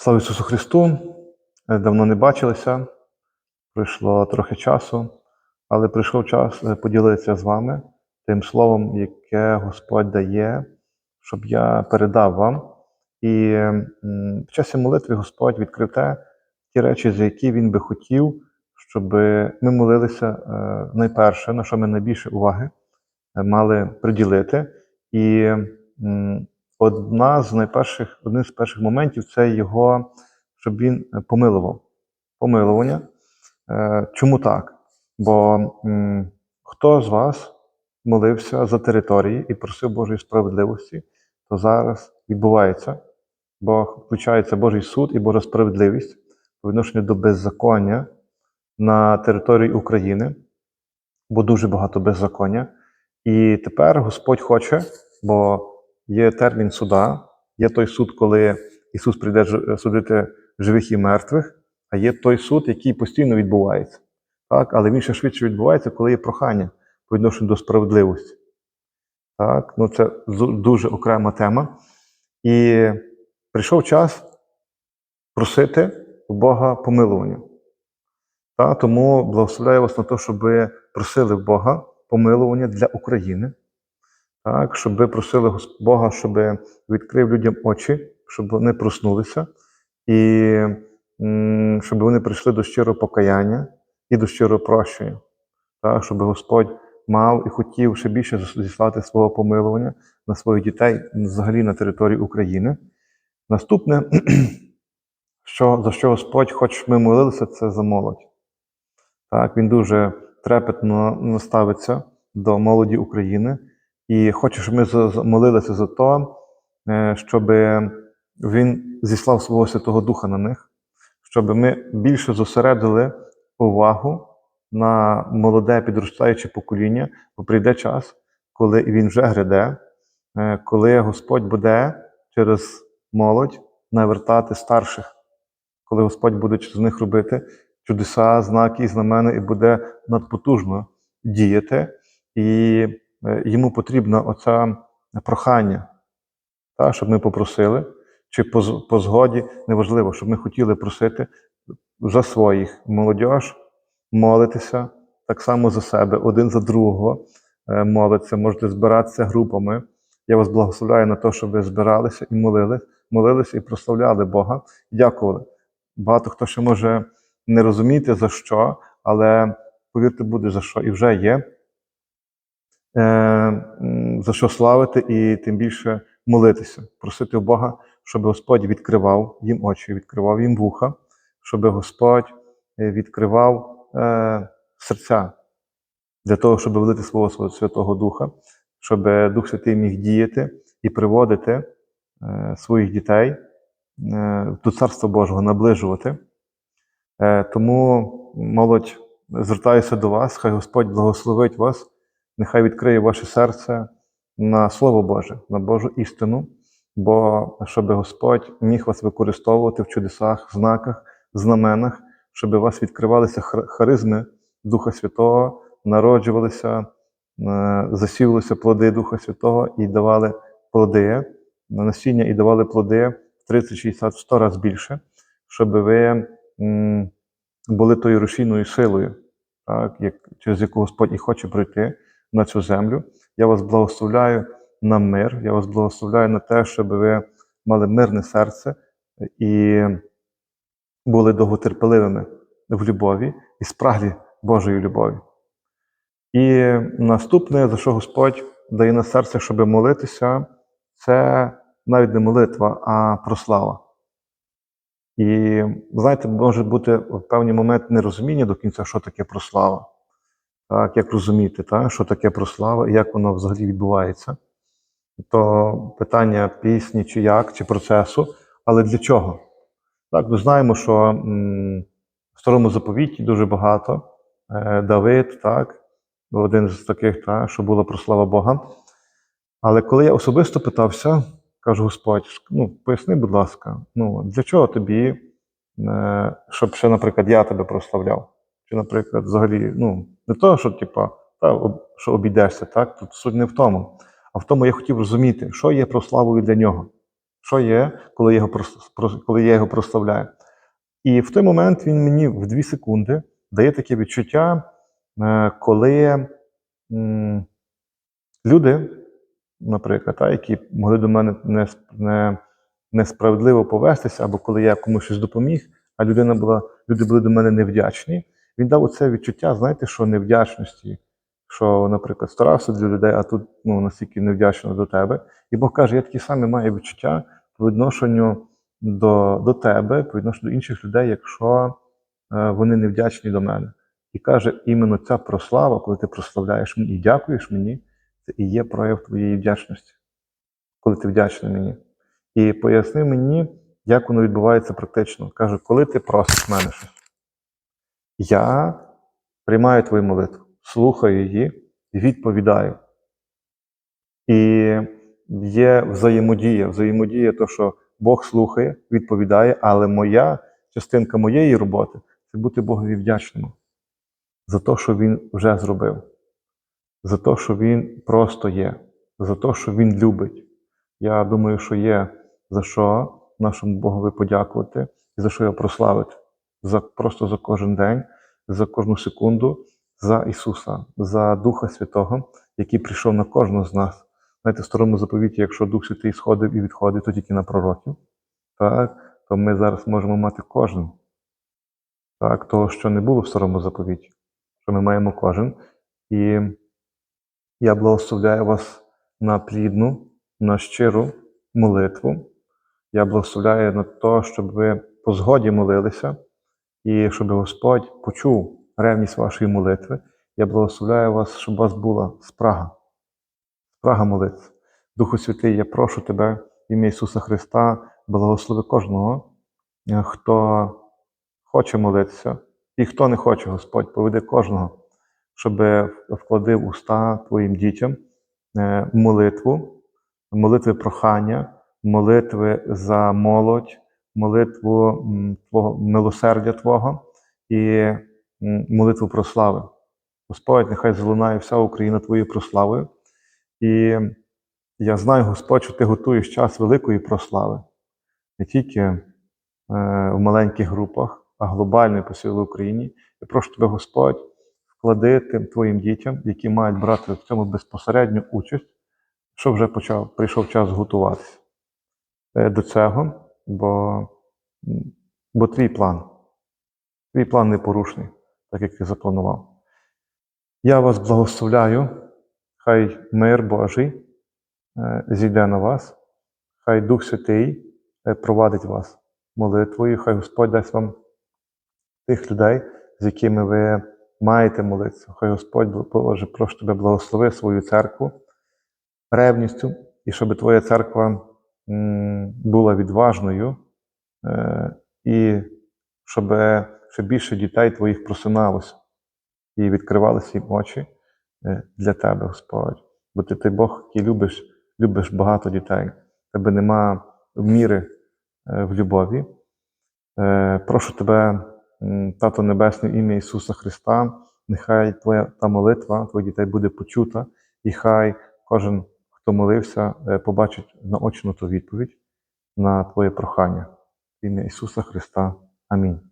Слава Ісусу Христу! Е, Давно не бачилися, пройшло трохи часу, але прийшов час е, поділитися з вами тим словом, яке Господь дає, щоб я передав вам. І в часі молитви Господь відкрив те, ті речі, за які Він би хотів, щоб ми молилися е, найперше, на що ми найбільше уваги мали приділити. І одна з найперших, один з перших моментів це його, щоб він е, помилував. Помилування. Е, Чому так? Бо м, хто з вас молився за території і просив Божої справедливості, то зараз відбувається, бо включається Божий суд і Божа справедливість по відношенню до беззаконня на території України, бо дуже багато беззаконня. І тепер Господь хоче, бо є термін суда, є той суд, коли Ісус прийде судити живих і мертвих, а є той суд, який постійно відбувається. Так? Але він ще швидше відбувається, коли є прохання по відношенню до справедливості. Так? Ну, це дуже окрема тема. І прийшов час просити у Бога помилування. Та, тому благословляю вас на те, щоб просили Бога помилування для України, так, щоб ви просили Бога, щоб відкрив людям очі, щоб вони проснулися, і щоб вони прийшли до щирого покаяння і до щирого прощення. Так, щоб Господь мав і хотів ще більше зіслати свого помилування на своїх дітей взагалі на території України. Наступне, що, за що Господь хоче, ми молилися, це за молодь. Так, він дуже трепетно ставиться до молоді України і хоче, щоб ми молилися за те, щоб він зіслав свого Святого Духа на них, щоб ми більше зосередили увагу на молоде підростаюче покоління, бо прийде час, коли він вже гряде, е, коли Господь буде через молодь навертати старших, коли Господь буде через них робити чудеса, знаки і знамена, і буде надпотужно діяти, і е, йому потрібно оце прохання, та, щоб ми попросили, чи по, по згоді, неважливо, щоб ми хотіли просити за своїх молодіж, молитися так само за себе, один за другого е, молиться, можете збиратися групами. Я вас благословляю на те, щоб ви збиралися і молили, молилися і прославляли Бога, дякували. Багато хто ще може не розуміти за що, але повірте, буде за що і вже є. Е, за що славити і тим більше молитися, просити у Бога, щоб Господь відкривав їм очі, відкривав їм вуха, щоб Господь е, відкривав е, серця для того, щоб велити свого, Святого Духа, щоб Дух Святий міг діяти і приводити своїх дітей до Царства Божого, наближувати. Тому, молодь, звертаюся до вас, хай Господь благословить вас, нехай відкриє ваше серце на Слово Боже, на Божу істину, бо щоб Господь міг вас використовувати в чудесах, знаках, знаменах, щоб у вас відкривалися хар- харизми Духа Святого, народжувалися, е, засівалися плоди Духа Святого і давали плоди на насіння і давали плоди в 30, 60, 100 разів більше, щоб ви були тою рушійною силою, так, як, через яку Господь і хоче прийти на цю землю. Я вас благословляю на мир, я вас благословляю на те, щоб ви мали мирне серце і були довготерпеливими в любові і спраглі Божої любові. І наступне, за що Господь дає на серце, щоб молитися, це навіть не молитва, а прослава. І знаєте, може бути в певний момент нерозуміння до кінця, що таке прослава. Так, як розуміти, так, що таке прослава і як воно взагалі відбувається. То питання пісні, чи як, чи процесу, але для чого? Так, ми знаємо, що м, в старому заповіті дуже багато. Е, Давид, так, один з таких, так, що була прослава Бога. Але коли я особисто питався, кажу, Господь, ну, поясни, будь ласка, ну, для чого тобі, е, щоб ще, наприклад, я тебе прославляв? Чи, наприклад, взагалі, ну, не то, що, типа, та, що обійдешся, так? Тут суть не в тому. А в тому я хотів розуміти, що є прославою для нього. що є, коли я його, коли я його прославляю. І в той момент він мені в дві секунди дає таке відчуття, е, коли люди, наприклад, та, які могли до мене не, не, несправедливо повестися, або коли я комусь щось допоміг, а людина була, люди були до мене невдячні. Він дав оце відчуття, знаєте, що невдячності, що, наприклад, старався для людей, а тут ну, настільки невдячно до тебе. І Бог каже, я такі самі маю відчуття по відношенню до, до тебе, по відношенню до інших людей, якщо е, вони невдячні до мене. І каже, іменно ця прослава, коли ти прославляєш мені і дякуєш мені, це і є прояв твоєї вдячності, коли ти вдячний мені. І поясни мені, як воно відбувається практично. Каже, коли ти просиш мене щось, я приймаю твою молитву, слухаю її і відповідаю. І є взаємодія. Взаємодія, то, що Бог слухає, відповідає, але моя частинка моєї роботи це бути Богові вдячним за те, що Він вже зробив, за те, що Він просто є, за те, що Він любить. Я думаю, що є за що нашому Богові подякувати і за що його прославити. За, просто за кожен день, за кожну секунду, за Ісуса, за Духа Святого, який прийшов на кожного з нас. Знаєте, в старому заповіті, якщо Дух Святий сходив і відходив, то тільки на пророків, так, то ми зараз можемо мати кожен. Так, того, що не було в старому заповіті, що ми маємо кожен. І я благословляю вас на плідну, на щиру молитву. Я благословляю на те, щоб ви по згоді молилися, і щоб Господь почув ревність вашої молитви. Я благословляю вас, щоб у вас була спрага. Спрага молитви. Духу Святий, я прошу тебе в ім'я Ісуса Христа, благослови кожного, е, хто хоче молитися, і хто не хоче, Господь, поведи кожного, щоб вкладив уста твоїм дітям е, молитву, молитви прохання, молитви за молодь, молитву Твого милосердя Твого і молитву про слави. Господь, нехай залунає вся Україна Твоєю прославою. І я знаю, Господь, що ти готуєш час великої прослави, не тільки е, в маленьких групах, а глобальної по цілій Україні. Я прошу тебе, Господь, вклади тим твоїм дітям, які мають брати в цьому безпосередню участь, що вже почав, прийшов час готуватися е, до цього, бо, бо твій план, твій план непорушний, так як ти запланував. Я вас благословляю, хай мир Божий е, зійде на вас, хай Дух Святий е, провадить вас молитвою, хай Господь дасть вам тих людей, з якими ви маєте молитися. Хай Господь, Боже, прошу тебе, благослови свою церкву ревністю, і щоб твоя церква була відважною, е, і щоб ще більше дітей твоїх просиналося і відкривалися їм очі е, для тебе, Господь. Бо ти той Бог, який любиш, любиш багато дітей. Тебе нема міри е, в любові. Прошу тебе, Тато Небесне, ім'я Ісуса Христа, нехай твоя та молитва твоїх дітей буде почута, і хай кожен, хто молився, е, побачить наочну ту відповідь на Твоє прохання. В ім'я Ісуса Христа. Амінь.